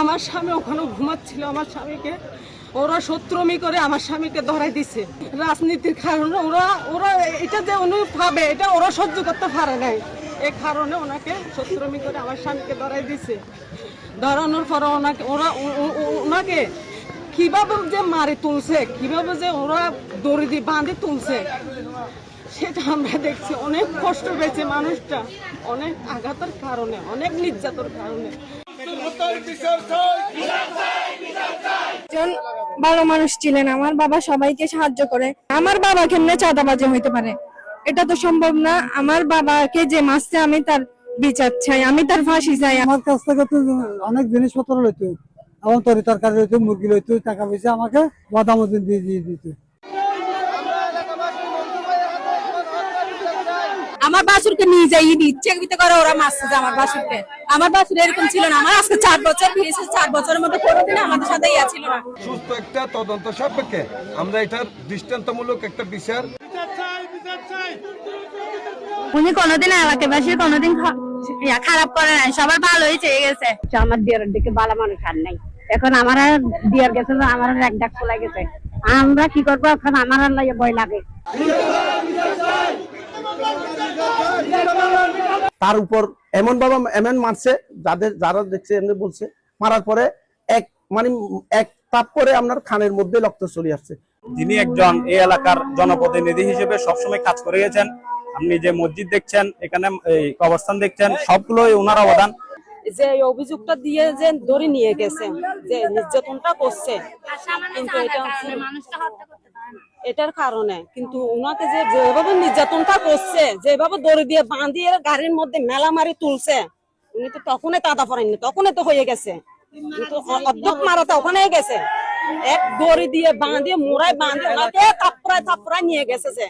আমার স্বামী ওখানে ঘুমাচ্ছিল, আমার স্বামীকে। ওরা শত্রুমি করে আমার স্বামীকে ধরাই দিছে। রাজনীতির কারণে ওরা ওরা এটা যে উনি পাবে এটা ওরা সহ্য করতে পারে নাই। এ কারণে ওনাকে শত্রুমি করে আমার স্বামীকে ধরাই দিছে। ধরানোর পরে ওনাকে, ওরা ওনাকে কীভাবে যে মারি তুলছে, কীভাবে যে ওরা দড়ি দিয়ে বাঁধে তুলছে সেটা আমরা দেখছি। অনেক কষ্ট পেয়েছে মানুষটা। অনেক আঘাতের কারণে অনেক নির্যাতনের কারণে। ভালো মানুষ ছিলেন আমার বাবা সবাইকে সাহায্য করে। আমার বাবা কেমনে চাঁদাবাজি হইতে পারে? এটা তো সম্ভব না। আমার বাবাকে যে মারছে আমি তার বিচার চাই আমি তার ফাঁসি চাই। আমার কাছ থেকে তো অনেক জিনিসপত্র লইতো এবং তরি তরকারি লইতো মুরগি লইতো টাকা পয়সা আমাকে বাদাম দিয়ে দিয়ে দিত। আমার বাসুরকে নিয়ে যাই ইচ্ছে বিতে করে ওরা মারছে যে আমার বাসুরকে আমার বাসুর এরকম ছিল না। আমার আজকে চার বছর বিয়েছে চার বছরের মধ্যে কোনোদিন আমাদের সাথে ইয়া ছিল না। সুস্থ একটা তদন্ত সাপেক্ষে আমরা এটার দৃষ্টান্তমূলক একটা বিচার উনি কোনোদিন এলাকাবাসীর কোনোদিন ইয়া খারাপ করে নাই সবার ভালোই চেয়ে গেছে। আমার দিয়ার দিকে বালা মানুষ আর নাই। এখন আমার দিয়ার গেছে আমার এক ডাক খোলা গেছে। আমরা কি করব? এখন আমার লাগে ভয় লাগে। তার উপর এমন বাবা এমন মারছে যাদের যারা দেখছে এমনি বলছে মারার পরে এক মানে এক তাপ করে আপনার খানের মধ্যে রক্ত চলে আসছে। যিনি একজন এই এলাকার জনপ্রতিনিধি হিসেবে সবসময় কাজ করে গেছেন। আপনি যে মসজিদ দেখছেন এখানে এই কবরস্থান দেখছেন সবগুলোই ওনার অবদান। যে এই অভিযোগটা দিয়ে যে ধরে নিয়ে গেছে যে নির্যাতনটা করছে কিন্তু এটা এটার কারণে। কিন্তু ওনাকে যে যেভাবে নির্যাতনটা করছে, যেভাবে দড়ি দিয়ে বাঁধিয়ে গাড়ির মধ্যে মেলা মারি তুলছে, উনি তো তখনই তাদা পড়েননি, তখনই তো হয়ে গেছে। অর্ধক মারাতে ওখানে গেছে। এক দড়ি দিয়ে বাঁধিয়ে, মোড়ায় বাঁধিয়ে ওনাকে থাপড়ায় থাপড়ায় নিয়ে গেছে